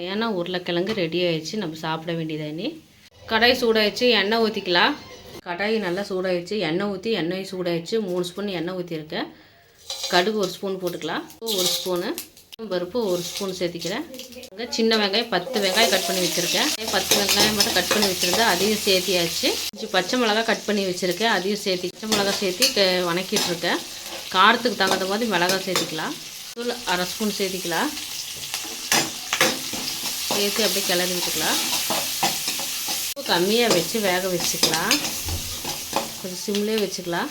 ஏன்னா உருளைக்கிழங்கு ரெடி ஆயிடுச்சு. நம்ம சாப்பிட வேண்டியது கடாய் சூடாயிடுச்சு. எண்ணெய் ஊற்றிக்கலாம் கடாய் நல்லா சூடாயிடுச்சு. எண்ணெய் ஊற்றி எண்ணெய் சூடாயிடுச்சு. மூணு ஸ்பூன் எண்ணெய் ஊற்றிருக்கேன் கடுகு ஒரு ஸ்பூன் போட்டுக்கலாம். ஒரு ஸ்பூனு. பருப்பு ஒரு ஸ்பூன் சேர்த்திக்கிறேன். அங்கே சின்ன வெங்காயம் பத்து வெங்காயம் கட் பண்ணி வச்சுருக்கேன். பத்து வெங்காயம் மட்டும் கட் பண்ணி வச்சுருந்தேன் அதையும் சேர்த்தியாச்சு. கொஞ்சம் பச்சை மிளகா கட் பண்ணி வச்சுருக்கேன். அதையும் சேர்த்தி பச்சை மிளகா சேர்த்தி வணக்கிட்டுருக்கேன் காரத்துக்கு தகுந்த மாதிரி மிளகா சேர்த்திக்கலாம். தூள் அரை ஸ்பூன் சேர்த்திக்கலாம். சேர்த்து அப்படியே கிளறி விட்டுக்கலாம். உப்பு கம்மியாக வச்சு வேக வச்சுக்கலாம். கொஞ்சம் சிம்லேயே வச்சுக்கலாம்.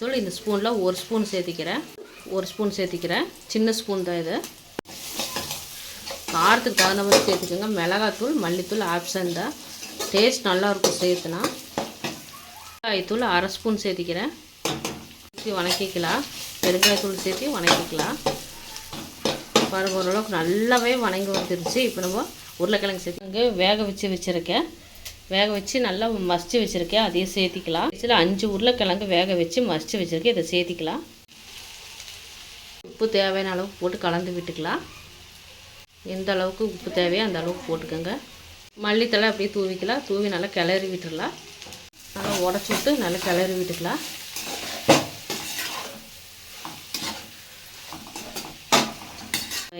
தூள் இந்த ஸ்பூனில் ஒரு ஸ்பூன் சேர்த்திக்கிறேன். ஒரு ஸ்பூன் சேர்த்திக்கிறேன். சின்ன ஸ்பூன் தான் இது. காரத்துக்கு தகுந்த மாதிரி சேர்த்துக்கோங்க. மிளகாத்தூள் மல்லித்தூள் ஆப்ஷன் தான். டேஸ்ட் நல்லாயிருக்கும் சேர்த்துனா. வெங்காயத்தூள் அரை ஸ்பூன் சேர்த்திக்கிறேன். ஊற்றி வணக்கிக்கலாம். பெருங்காயத்தூள் சேர்த்து வணக்கிக்கலாம். பாருங்க ஓரளவுக்கு நல்லாவே வணங்கி வந்துருச்சு. இப்போ நம்ம உருளைக்கிழங்கு சேர்த்துங்க வேக வச்சு வச்சுருக்கேன். வேக வச்சு நல்லா மசித்து வச்சுருக்கேன். அதையும் சேர்த்திக்கலாம். இதில் அஞ்சு உருளைக்கிழங்கு வேக வச்சு மசித்து வச்சுருக்கேன். இதை சேர்த்திக்கலாம். உப்பு தேவையான அளவுக்கு போட்டு கலந்து விட்டுக்கலாம். எந்த அளவுக்கு உப்பு தேவையோ அந்த அளவுக்கு போட்டுக்கோங்க. மல்லித்தலை அப்படியே தூவிக்கலாம். தூவி நல்லா கிளறி விட்டுடலாம் நல்லா உடச்சி விட்டு நல்லா கிளறி விட்டுக்கலாம்.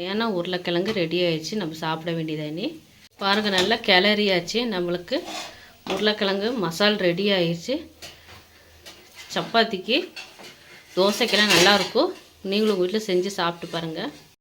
ஏன்னா உருளைக்கிழங்கு ரெடி ஆயிடுச்சு. நம்ம சாப்பிட வேண்டியதானே பாருங்கள் நல்லா கிளறியாச்சு. நம்மளுக்கு உருளைக்கிழங்கு மசால் ரெடி ஆயிடுச்சு. சப்பாத்திக்கு தோசைக்கெல்லாம் நல்லாயிருக்கும் நீங்களும் வீட்டில் செஞ்சு சாப்பிட்டு பாருங்கள்